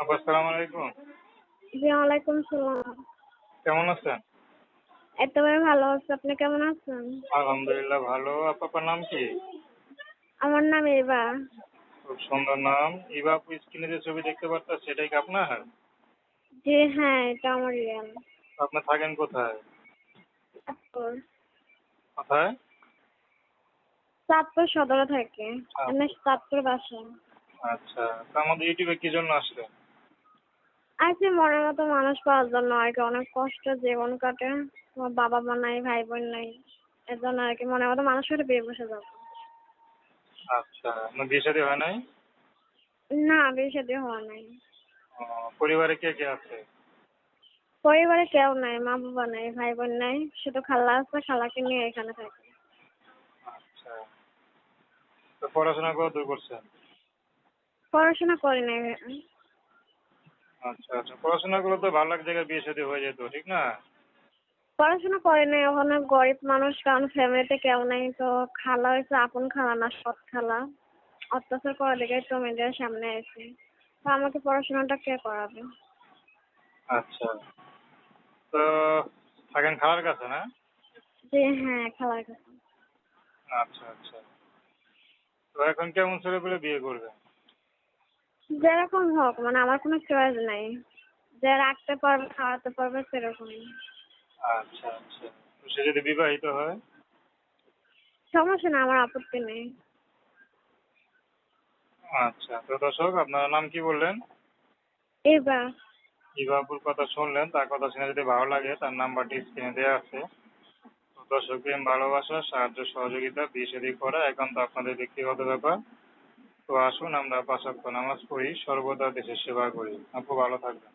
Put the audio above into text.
আপু আসসালামু আলাইকুম। জি ওয়ালাইকুম সালাম। কেমন আছেন? একেবারে ভালো আছি আপনি কেমন আছেন? আলহামদুলিল্লাহ ভালো। আপু আপনার নাম কি? আমার নাম এবা খুব সুন্দর নাম। ইবা আপু স্ক্রিনে যে ছবি দেখতে পারতেন সেটাই কি আপনার? জি হ্যাঁ এটা আমার রিয়াল আপনি থাকেন কোথায়? কোথায়? চাঁদপুর সদরে থাকে। এমনি চাঁদপুর বাসা। আচ্ছা তা আমাদের ইউটিউবে কি জন্য আসলেন? আছে মনের মতো মানুষ পাওয়ার জন্য আর কি অনেক কষ্ট জীবন কাটে। আমার বাবা মা নাই ভাই বোন নাই এর জন্য আর কি মনের মতো মানুষ হলে বিয়ে বসে যাব। আচ্ছা আপনার বিয়ে শাদী হয় নাই? না বিয়ে শাদী হওয়া নাই। পরিবারে কে কে আছে? পরিবারে কেউ নাই মা বাবা নাই ভাই বোন নাই শুধু খালা আছে খালাকে নিয়ে এখানে থাকি। আচ্ছা। তো পড়াশোনা কত দূর করছেন? পড়াশোনা করি নাই। আচ্ছা আচ্ছা। পড়াশোনা করলে তো ভালো এক জায়গায় বিয়ে শাদী হয়ে যেত ঠিক না? পড়াশোনা করে নাই ওখানে গরিব মানুষ কারণ ফ্যামিলিতে কেউ নাই তো খালা হয়েছে আপন খালা না সৎ খালা। অত্যাচার করার দিকে তো মেয়েদের সামনে এসে তো আমাকে পড়াশোনাটা কে করাবে? আচ্ছা। তো থাকেন খালার কাছে না? জি হ্যাঁ খালার কাছে। আচ্ছা আচ্ছা। তো এখন কেমন ছেলে পেলে বিয়ে করবে? যেরকম হোক মানে আমার কোনো চয়েস নাই। যে রাখতে পারবে খাওয়াতে পারবে সেরকমই। আচ্ছা আচ্ছা। সে যদি বিবাহিত হয়? সমস্যা না আমার আপত্তি নেই। আচ্ছা তো দর্শক আপনার নাম কি বললেন? এবার ইবাবুর কথা শুনলেন তার কথা শুনে যদি ভালো লাগে তার নাম্বারটি স্ক্রিনে দেওয়া আছে। তো দর্শক প্রেম ভালোবাসা সাহায্য সহযোগিতা বিয়ে শাদী করা একান্ত আপনাদের ব্যক্তিগত ব্যাপার। তো আসুন আমরা পাঁচ ওয়াক্ত নামাজ পড়ি সর্বদা দেশের সেবা করি। আপু ভালো থাকবেন।